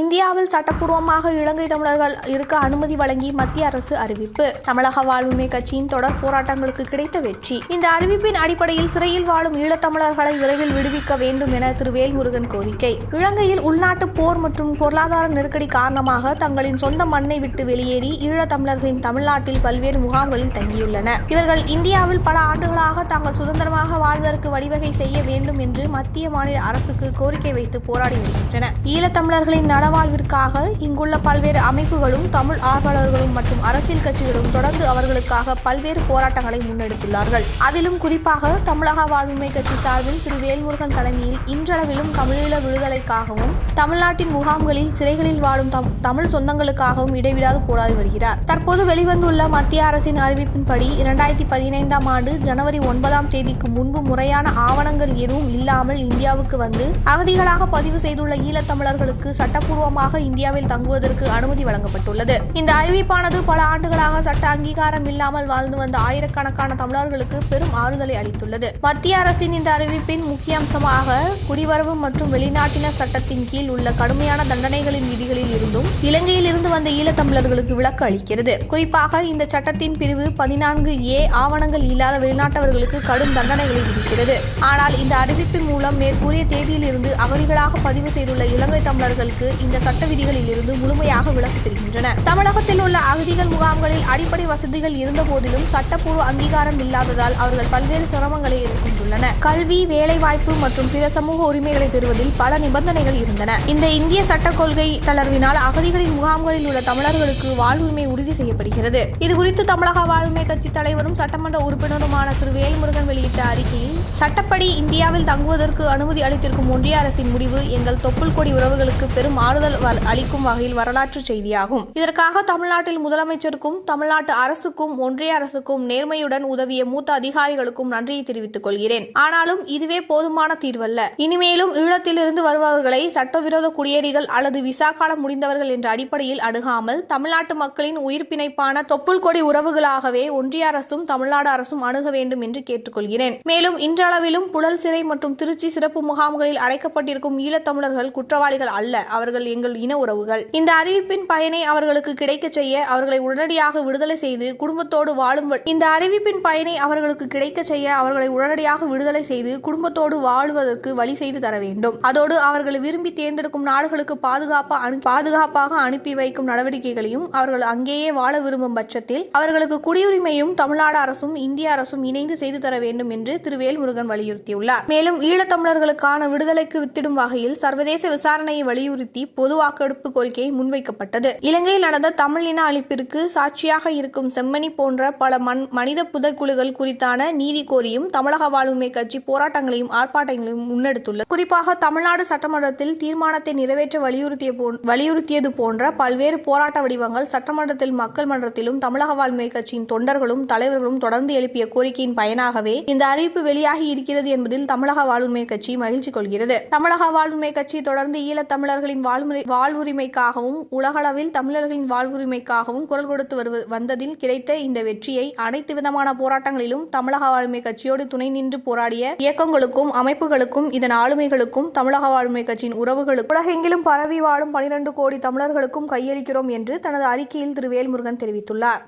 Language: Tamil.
இந்தியாவில் சட்டப்பூர்வமாக இலங்கை தமிழர்கள் இருக்க அனுமதி வழங்கி மத்திய அரசு அறிவிப்பு. தமிழக வாழ்வுமை கட்சியின் தொடர் போராட்டங்களுக்கு கிடைத்த வெற்றி. இந்த அறிவிப்பின் அடிப்படையில் சிறையில் வாழும் ஈழத்தமிழர்களை விரைவில் விடுவிக்க வேண்டும் என திரு வேல்முருகன் கோரிக்கை. இலங்கையில் உள்நாட்டு போர் மற்றும் பொருளாதார நெருக்கடி காரணமாக தங்களின் சொந்த மண்ணை விட்டு வெளியேறி ஈழத்தமிழர்களின் தமிழ்நாட்டில் பல்வேறு முகாம்களில் தங்கியுள்ளனர் இவர்கள் இந்தியாவில் பல ஆண்டுகளாக தாங்கள் சுதந்திரமாக வாழ்வதற்கு வழிவகை செய்ய வேண்டும் என்று மத்திய மாநில அரசுக்கு கோரிக்கை வைத்து போராடி வருகின்றனர். ஈழத்தமிழர்களின் நலவாழ்விற்காக இங்குள்ள பல்வேறு அமைப்புகளும் தமிழ் ஆர்வலர்களும் மற்றும் அரசியல் கட்சிகளும் தொடர்ந்து அவர்களுக்காக பல்வேறு போராட்டங்களை முன்னெடுத்துள்ளார்கள். அதிலும் குறிப்பாக தமிழக வாழ்வுமை கட்சி சார்பில் திரு வேல்முருகன் தலைமையில் இன்றளவிலும் தமிழீழ விடுதலைக்காகவும் தமிழ்நாட்டின் முகாம்களில் சிறைகளில் வாழும் தம்- தமிழ் சொந்தங்களுக்காகவும் இடைவிடாது போராடி வருகிறார். தற்போது வெளிவந்துள்ள மத்திய அரசின் அறிவிப்பின்படி இரண்டாயிரத்தி பதினைந்தாம் ஆண்டு ஜனவரி ஒன்பதாம் தேதிக்கு முன்பு முறையான ஆவணங்கள் எதுவும் இல்லாமல் இந்தியாவுக்கு வந்து அகதிகளாக பதிவு செய்துள்ள ஈழத்தமிழர்களுக்கு சட்டப்பூர்வமாக இந்தியாவில் தங்குவதற்கு அனுமதி வழங்கப்பட்டுள்ளது. இந்த அறிவிப்பானது பல ஆண்டுகளாக சட்ட அங்கீகாரம் இல்லாமல் வாழ்ந்து வந்த ஆயிரக்கணக்கான தமிழர்களுக்கு பெரும் ஆறுதலை அளித்துள்ளது. மத்திய அரசின் இந்த அறிவிப்பின் முக்கிய அம்சமாக குடிவரவு மற்றும் வெளிநாட்டினர் சட்டத்தின் கீழ் உள்ள கடுமையான தண்டனைகளின் விதிகளில் இருந்தும் இலங்கையில் இருந்து வந்த ஈழத்தமிழர்களுக்கு விலக்கு அளிக்கிறது. குறிப்பாக இந்த சட்டத்தின் பிரிவு பதினான்கு ஏ ஆவணங்கள் இல்லாத வெளிநாட்டவர்களுக்கு கடும் தண்டனைகளை விதிக்கிறது. ஆனால் இந்த அறிவிப்பின் மூலம் மேற்கூறிய தேதியில் இருந்து அகதிகளாக பதிவு செய்துள்ள இலங்கை தமிழர்களுக்கு இந்த சட்ட விதிகளில் இருந்து முழுமையாக விலக்கு பெறுகின்றன தமிழகத்தில் உள்ள அகதிகள் முகாம்களில் அடிப்படை வசதிகள் இருந்த போதிலும் சட்டப்பூர்வ அங்கீகாரம் இல்லாததால் அவர்கள் பல்வேறு சிரமங்களை எதிர்கொண்டுள்ளனர் கல்வி வேலைவாய்ப்பு மற்றும் பிற சமூக உரிமைகளை பெறுவதில் பல நிபந்தனைகள் இருந்தன. இந்த இந்திய சட்ட கொள்கை தளர்வினால் அகதிகளின் முகாம்களில் உள்ள தமிழர்களுக்கு வாழ்வுரிமை உறுதி செய்யப்படுகிறது. இது குறித்து தமிழக வாழ்வுரிமை கட்சி தலைவரும் சட்டமன்ற உறுப்பினருமான திரு. வேல்முருகன் வெளியிட்ட அறிக்கையில் சட்டப்படி இந்தியாவில் தங்குவதற்கு அனுமதி அளித்திருக்கும் ஒன்றிய அரசின் முடிவு எங்கள் தொப்புள் கொடி உறவுகளுக்கு பெரும் ஆறுதல் அளிக்கும் வகையில் வரலாற்று செய்தியாகும். இதற்காக தமிழ்நாட்டில் முதலமைச்சருக்கும் தமிழ்நாட்டு அரசுக்கும் ஒன்றிய அரசுக்கும் நேர்மையுடன் உதவிய மூத்த அதிகாரிகளுக்கும் நன்றியை தெரிவித்துக் கொள்கிறேன். ஆனாலும் இதுவே போதுமான தீர்வல்ல. இனிமேலும் ஈழத்திலிருந்து வருபவர்களை சட்டவிரோத குடியேறிகள் அல்லது விசா காலம் முடிந்தவர்கள் என்ற அடிப்படையில் அணுகாமல் தமிழ்நாட்டு மக்களின் உயிர் பிணைப்பான தொப்புள் கொடி உறவுகளாகவே ஒன்றிய அரசும் தமிழ்நாடு அரசும் அணுக வேண்டும் என்று கேட்டுக்கொள்கிறேன் மேலும் இன்றளவிலும் புழல் சிறை மற்றும் திருச்சி சிறப்பு முகாம்களில் அடைக்கப்பட்டிருக்கும் ஈழத்தமிழர்கள் குற்றவாளிகள் அல்ல. அவர்கள் எங்கள் இன உறவுகள். இந்த அறிவிப்பின் பயனை அவர்களுக்கு கிடைக்கச் செய்ய அவர்களை உடனடியாக விடுதலை செய்து குடும்பத்தோடு வாழும் இந்த அறிவிப்பின் பயனை அவர்களுக்கு கிடைக்கச் செய்ய அவர்களை உடனடியாக விடுதலை செய்து குடும்பத்தோடு வாழ்வதற்கு வழி செய்து தர வேண்டும். அதோடு அவர்கள் விரும்பி தேர்ந்தெடுக்கும் நாடுகளுக்கு பாதுகாப்பா பாதுகாப்பாக அனுப்பி வைக்கும் நடவடிக்கைகளையும் அவர்கள் அங்கேயே வாழ விரும்பும் பட்சத்தில் அவர்களுக்கு குடியுரிமையும் தமிழ்நாடு அரசும் இந்திய அரசும் இணைந்து செய்து தர வேண்டும் என்று திரு வேல்முருகன் வலியுறுத்தியுள்ளார். மேலும் ஈழத்தமிழர்களுக்கான விடுதலைக்கு வித்திடும் வகையில் சர்வதேச விசாரணையை வலியுறுத்தி பொது வாக்கெடுப்பு கோரிக்கை முன்வைக்கப்பட்டது. இலங்கையில் நடந்த தமிழ் இன அழிப்பிற்கு சாட்சியாக இருக்கும் செம்மணி போன்ற பல மனித புதைக்குழுகள் குறித்தான நீதி கோரியும் தமிழக வாழ்வுமை கட்சி போராட்டங்களையும் ஆர்ப்பாட்டங்களையும் முன்னெடுத்துள்ளது. குறிப்பாக தமிழ்நாடு சட்டமன்றத்தில் தீர்மானத்தை நிறைவேற்ற வலியுறுத்திய வலியுறுத்தியது போன்ற பல்வேறு போராட்ட வடிவங்கள் சட்டமன்றத்தில் மக்கள் மன்றத்திலும் தமிழக வாழ்மை கட்சியின் தொண்டர்களும் தலைவர்களும் தொடர்ந்து எழுப்பிய கோரிக்கையின் பயனாகவே இந்த அறிவிப்பு வெளியாகி இருக்கிறது என்பதில் தமிழக வாழ்வுரிமை கட்சி மகிழ்ச்சி கொள்கிறது. தமிழக வாழ்வுரிமை கட்சி தொடர்ந்து ஈழத் தமிழர்களின் வாழ்முறை வாழ்வுரிமைக்காகவும் உலகளவில் தமிழர்களின் வாழ்வுரிமைக்காகவும் குரல் கொடுத்து வருவது வந்ததில் கிடைத்த இந்த வெற்றியை அனைத்து விதமான போராட்டங்களிலும் தமிழக வாழ்வுரிமை கட்சியோடு துணை நின்று போராடிய இயக்கங்களுக்கும் அமைப்புகளுக்கும் இதன் ஆளுமைகளுக்கும் தமிழக வாழ்வுரிமை கட்சியின் உறவுகளுக்கும் உலகெங்கிலும் பரவி வாழும் பனிரெண்டு கோடி தமிழர்களுக்கும் கையளிக்கிறோம் என்று தனது அறிக்கையில் திரு. வேல்முருகன் தெரிவித்துள்ளார்.